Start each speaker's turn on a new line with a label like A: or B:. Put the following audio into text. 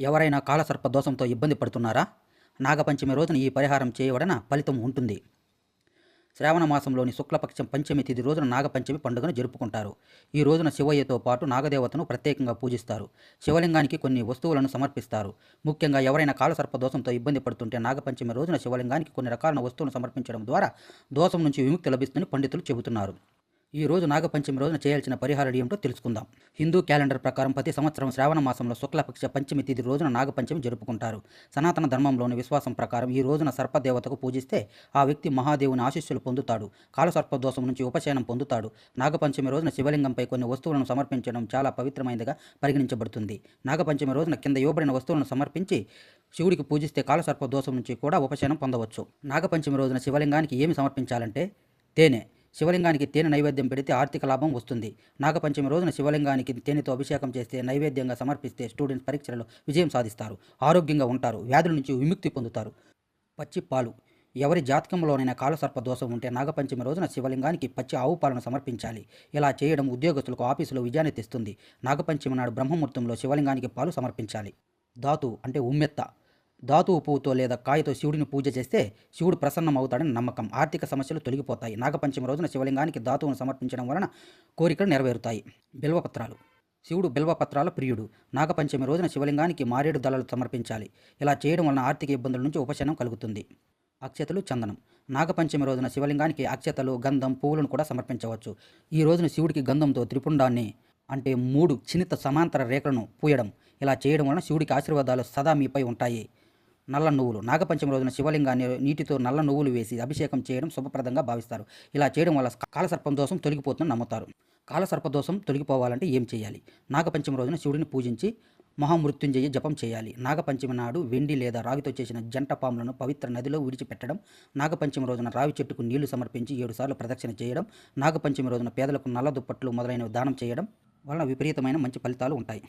A: ఎవరైనా కాలసర్ప దోషంతో ఇబ్బంది పడుతున్నారా? నాగపంచమి రోజున ఈ పరిహారం చేయవడన ఫలితం ఉంటుంది. శ్రావణ మాసంలోని శుక్లపక్షం పంచమి తిథి రోజున నాగపంచమి పండుగను జరుపుకుంటారు. ఈ రోజున శివయ్యతో పాటు నాగదేవతను ప్రత్యేకంగా పూజిస్తారు. శివలింగానికి కొన్ని వస్తువులను సమర్పిస్తారు. ముఖ్యంగా ఎవరైనా కాలసర్ప దోషంతో ఇబ్బంది పడుతుంటే నాగపంచమి రోజున శివలింగానికి కొన్ని రకాల వస్తువులను సమర్పించడం ద్వారా దోషం నుంచి విముక్తి లభిస్తుందని పండితులు చెబుతున్నారు. ఈ రోజు నాగపంచమి రోజున చేయాల్సిన పరిహారాలు ఏమిటో తెలుసుకుందాం. హిందూ క్యాలెండర్ ప్రకారం ప్రతి సంవత్సరం శ్రావణ మాసంలో శుక్లపక్ష పంచమి తిథి రోజున నాగపంచమి జరుపుకుంటారు. సనాతన ధర్మంలోని విశ్వాసం ప్రకారం ఈ రోజున సర్పదేవతకు పూజిస్తే ఆ వ్యక్తి మహాదేవుని ఆశీస్సులు పొందుతాడు. కాలసర్పదోషం నుంచి ఉపశయనం పొందుతాడు. నాగపంచమి రోజున శివలింగంపై కొన్ని వస్తువులను సమర్పించడం చాలా పవిత్రమైనదిగా పరిగణించబడుతుంది. నాగపంచమి రోజున కింద ఇవ్వబడిన వస్తువులను సమర్పించి శివుడికి పూజిస్తే కాలసర్ప దోషం నుంచి కూడా ఉపశమనం పొందవచ్చు. నాగపంచమి రోజున శివలింగానికి ఏమి సమర్పించాలంటే తేనె. శివలింగానికి తేనె నైవేద్యం పెడితే ఆర్థిక లాభం వస్తుంది. నాగపంచమి రోజున శివలింగానికి తేనెతో అభిషేకం చేస్తే నైవేద్యంగా సమర్పిస్తే స్టూడెంట్స్ పరీక్షలలో విజయం సాధిస్తారు. ఆరోగ్యంగా ఉంటారు. వ్యాధుల నుంచి విముక్తి పొందుతారు. పచ్చి పాలు. ఎవరి జాతకంలోనైనా కాలసర్ప దోషం ఉంటే నాగపంచమి రోజున శివలింగానికి పచ్చి ఆవు పాలను సమర్పించాలి. ఇలా చేయడం ఉద్యోగస్తులకు ఆఫీసులో విజయాన్ని తెస్తుంది. నాగపంచమి నాడు బ్రహ్మముహూర్తంలో శివలింగానికి పాలు సమర్పించాలి. ధాతు అంటే ఉమ్మెత్త. ధాతువు పువ్వుతో లేదా కాయతో శివుడిని పూజ చేస్తే శివుడు ప్రసన్నం అవుతాడని నమ్మకం. ఆర్థిక సమస్యలు తొలగిపోతాయి. నాగపంచమి రోజున శివలింగానికి ధాతువును సమర్పించడం వలన కోరికలు నెరవేరుతాయి. బిల్వపత్రాలు. శివుడు బిల్వపత్రాల ప్రియుడు. నాగపంచమి రోజున శివలింగానికి మారేడు దళాలు సమర్పించాలి. ఇలా చేయడం వలన ఆర్థిక ఇబ్బందుల నుంచి ఉపశమనం కలుగుతుంది. అక్షతలు చందనం. నాగపంచమి రోజున శివలింగానికి అక్షతలు గంధం పువ్వులను కూడా సమర్పించవచ్చు. ఈ రోజున శివుడికి గంధంతో త్రిపుండాన్ని అంటే మూడు చినిత సమాంతర రేఖలను పూయడం. ఇలా చేయడం వలన శివుడికి ఆశీర్వాదాలు సదా మీపై ఉంటాయి. నల్ల నువ్వులు. నాగపంచమి రోజున శివలింగాన్ని నీటితో నల్ల నువ్వులు వేసి అభిషేకం చేయడం శుభప్రదంగా భావిస్తారు. ఇలా చేయడం వల్ల కాలసర్పం దోషం తొలగిపోతుందని నమ్ముతారు. కాలసర్ప దోషం తొలగిపోవాలంటే ఏం చేయాలి? నాగపంచమి రోజున శివుడిని పూజించి మహామృత్యుంజయ జపం చేయాలి. నాగపంచమి నాడు వెండి లేదా రాగితో చేసిన జంట పాములను పవిత్ర నదిలో విడిచిపెట్టడం నాగపంచమి రోజున రావి చెట్టుకు నీళ్ళు సమర్పించి ఏడుసార్లు ప్రదక్షిణ చేయడం నాగపంచమి రోజున పేదలకు నల్ల దుప్పట్లు మొదలైనవి దానం చేయడం వలన విపరీతమైన మంచి ఫలితాలు ఉంటాయి.